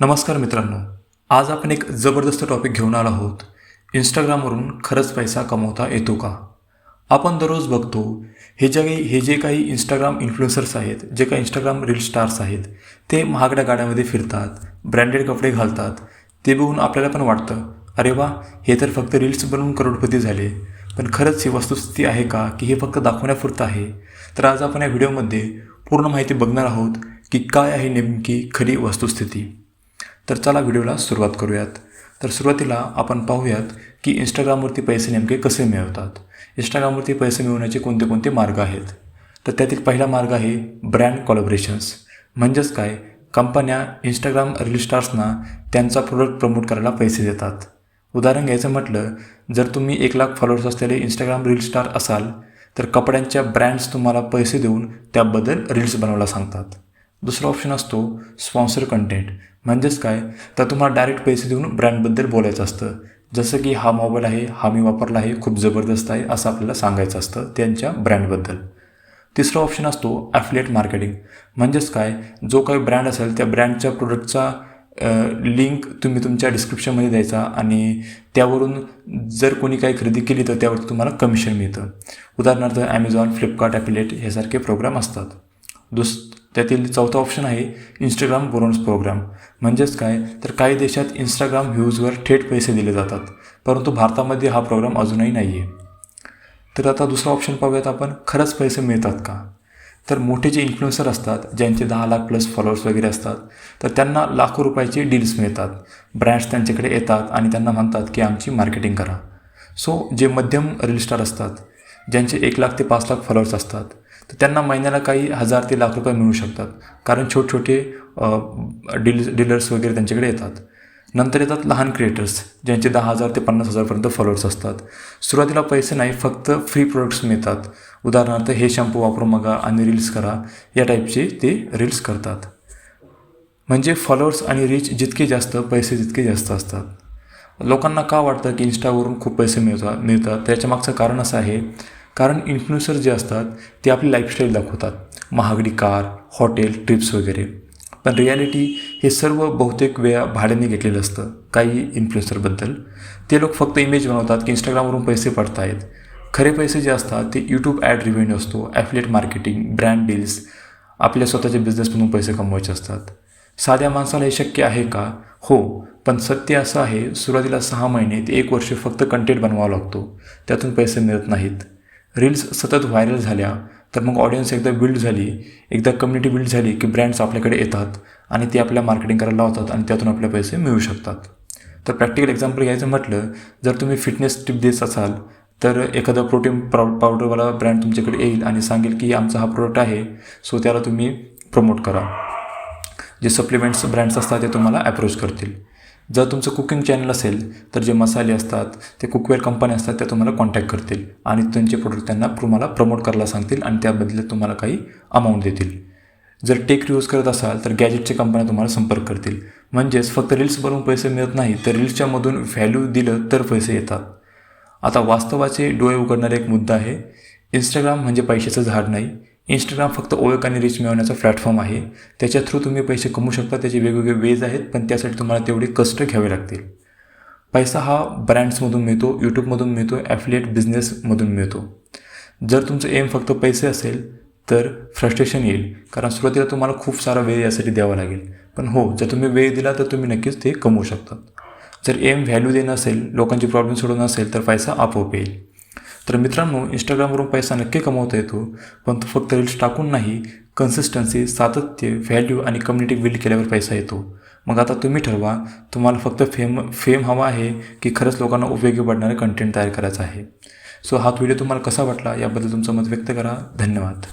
नमस्कार मित्रांनो आज आपण एक जबरदस्त टॉपिक घेऊन आलो आहोत. इंस्टाग्रामवरून खरंच पैसा कमवता येतो का? आपण दररोज बघतो हे जे काही हे जे काही इंस्टाग्राम इन्फ्लुएन्सर्स आहेत जे काही इंस्टाग्राम रील स्टार्स आहेत ते महागड्या गाड्यामध्ये फिरतात ब्रँडेड कपडे घालतात. ते बघून आपल्याला पण वाटतं अरे वा हे तर फक्त रील्स बनवून करोडपती झाले. पण खरंच ही वस्तुस्थिती आहे का की हे फक्त दाखवण्यापुरतं आहे? तर आज आपण या व्हिडिओमध्ये पूर्ण माहिती बघणार आहोत की काय आहे नेमकी खरी वस्तुस्थिती. तर चला व्हिडिओला सुरुवात करूयात. तर सुरुवातीला आपण पाहूयात की इंस्टाग्रामवरती पैसे नेमके कसे मिळवतात? इंस्टाग्रामवरती पैसे मिळवण्याचे कोणते कोणते मार्ग आहेत? तर त्यातील पहिला मार्ग आहे ब्रँड कॉलोब्रेशन्स म्हणजेच काय? कंपन्या इंस्टाग्राम रील स्टार्सना त्यांचा प्रोडक्ट प्रमोट करायला पैसे देतात. उदाहरण घ्यायचं म्हटलं जर तुम्ही एक लाख फॉलोअर्स असलेले इंस्टाग्राम रील स्टार असाल तर कपड्यांच्या ब्रँड्स तुम्हाला पैसे देऊन त्याबद्दल रील्स बनवायला सांगतात. दुसरा ऑप्शन असतो स्पॉन्सर कंटेंट म्हणजेच काय? तर तुम्हाला डायरेक्ट पैसे देऊन ब्रँडबद्दल बोलायचं असतं. जसं की हा मोबाईल आहे हा मी वापरला आहे खूप जबरदस्त आहे असं आपल्याला सांगायचं असतं त्यांच्या ब्रँडबद्दल तिसरा ऑप्शन असतो ॲफिलेट मार्केटिंग म्हणजेच काय? जो काही ब्रँड असेल त्या ब्रँडच्या प्रोडक्टचा लिंक तुम्ही तुमच्या डिस्क्रिप्शनमध्ये द्यायचा आणि त्यावरून जर कोणी काही खरेदी केली तर त्यावरती तुम्हाला कमिशन मिळतं. उदाहरणार्थ ॲमेझॉन फ्लिपकार्ट ॲफिलेट हे प्रोग्राम असतात. दुस त्यातील चौथा ऑप्शन आहे इंस्टाग्राम बोनस प्रोग्राम म्हणजेच काय? तर काही देशात इंस्टाग्राम व्ह्यूजवर थेट पैसे दिले जातात परंतु भारतामध्ये हा प्रोग्राम अजूनही नाही आहे तर आता दुसरा ऑप्शन पाहूयात आपण खरंच पैसे मिळतात का? तर मोठे जे इन्फ्लुएन्सर असतात ज्यांचे दहा लाख प्लस फॉलोअर्स वगैरे असतात तर त्यांना लाखो रुपयाचे डील्स मिळतात. ब्रँड्स त्यांच्याकडे येतात आणि त्यांना म्हणतात की आमची मार्केटिंग करा. सो जे मध्यम रील स्टार असतात ज्यांचे एक लाख ते पाच लाख फॉलोअर्स असतात तर त्यांना महिन्याला काही हजार ते लाख रुपये मिळू शकतात. कारण छोटे छोटे डील डीलर्स वगैरे त्यांच्याकडे येतात. नंतर येतात लहान क्रिएटर्स ज्यांचे दहा हजार ते पन्नास हजारपर्यंत फॉलोअर्स असतात. सुरुवातीला पैसे नाही फक्त फ्री प्रोडक्ट्स मिळतात. उदाहरणार्थ हे शॅम्पू वापरू मगा आणि रील्स करा. या टाईपचे ते रील्स करतात. म्हणजे फॉलोअर्स आणि रीच जितके जास्त पैसे तितके जास्त असतात. लोकांना का वाटतं की इंस्टावरून खूप पैसे मिळतात? मिळतात त्याच्यामागचं कारण असं आहे कारण इन्फ्लुएन्सर जे असतात ते आपली लाईफस्टाईल दाखवतात. महागडी कार हॉटेल ट्रिप्स वगैरे. पण रियालिटी हे सर्व बहुतेक वेळा भाड्याने घेतलेलं असतं काही इन्फ्लुएन्सरबद्दल ते लोक फक्त इमेज बनवतात की इंस्टाग्रामवरून पैसे पडत आहेत खरे पैसे जे असतात ते यूट्यूब ॲड रिव्हेन्यू असतो ॲफलेट मार्केटिंग ब्रँड डील्स आपल्या स्वतःच्या बिझनेसमधून पैसे कमवायचे असतात. साध्या माणसाला हे शक्य आहे का? हो पण सत्य असं आहे सुरुवातीला सहा महिने ते एक वर्ष फक्त कंटेंट बनवावा लागतो. त्यातून पैसे मिळत नाहीत. रील्स सतत व्हायरल झाल्या तर मग ऑडियन्स एकदा बिल्ड झाली एकदा कम्युनिटी बिल्ड झाली की ब्रँड्स आपल्याकडे येतात आणि ते आपल्या मार्केटिंग करायला लावतात आणि त्यातून आपले पैसे मिळू शकतात. तर प्रॅक्टिकल एक्झाम्पल घ्यायचं म्हटलं जर तुम्ही फिटनेस टिप देत असाल तर एखादा प्रोटीन पाव पावडरवाला ब्रँड तुमच्याकडे येईल आणि सांगेल की आमचा हा प्रोडक्ट आहे सो त्याला तुम्ही प्रमोट करा. जे सप्लिमेंट्स ब्रँड्स असतात ते तुम्हाला अप्रोच करतील. जर तुमचं कुकिंग चॅनल असेल तर जे मसाले असतात ते कुकवेअर कंपन्या असतात त्या तुम्हाला कॉन्टॅक्ट करतील आणि त्यांचे प्रोडक्ट त्यांना तुम्हाला प्रमोट करायला सांगतील आणि त्याबद्दल तुम्हाला काही अमाऊंट देतील. जर टेक यूज करत असाल तर गॅजेटच्या कंपन्या तुम्हाला संपर्क करतील. म्हणजेच फक्त रील्स बनवून पैसे मिळत नाही तर रील्सच्यामधून व्हॅल्यू दिलं तर पैसे येतात. आता वास्तवाचे डोळे उघडणारा एक मुद्दा आहे. इंस्टाग्राम म्हणजे पैशाचं झाड नाही. इंस्टाग्राम फक्त ओळख आणि रीच मिळवण्याचा प्लॅटफॉर्म आहे. त्याच्या थ्रू तुम्ही पैसे कमवू शकता त्याचे वेगवेगळे वेज आहेत पण त्यासाठी तुम्हाला तेवढे कष्ट घ्यावे लागतील. पैसा हा ब्रँड्समधून मिळतो यूट्यूबमधून मिळतो ॲफिलिएट बिझनेसमधून मिळतो. जर तुमचं एम फक्त पैसे असेल तर फ्रस्ट्रेशन येईल कारण सुरुवातीला तुम्हाला खूप सारा वेळ यासाठी द्यावा लागेल. पण हो जर तुम्ही वेळ दिला तर तुम्ही नक्कीच ते कमवू शकता. जर एम व्हॅल्यू देणं असेल लोकांची प्रॉब्लेम सोडवणं असेल तर पैसा आपोआप येईल. तर मित्रांनो इंस्टाग्रामवरून पैसा नक्की कमवता येतो पण तो फक्त रील्स टाकून नाही कन्सिस्टन्सी सातत्य व्हॅल्यू आणि कम्युनिटी बिल्ड केल्यावर पैसा येतो. मग आता तुम्ही ठरवा तुम्हाला फक्त फेम फेम हवा आहे की खरंच लोकांना उपयोगी पडणारे कंटेंट तयार करायचं आहे. सो हा व्हिडिओ तुम्हाला कसा वाटला याबद्दल तुमचं मत व्यक्त करा. धन्यवाद.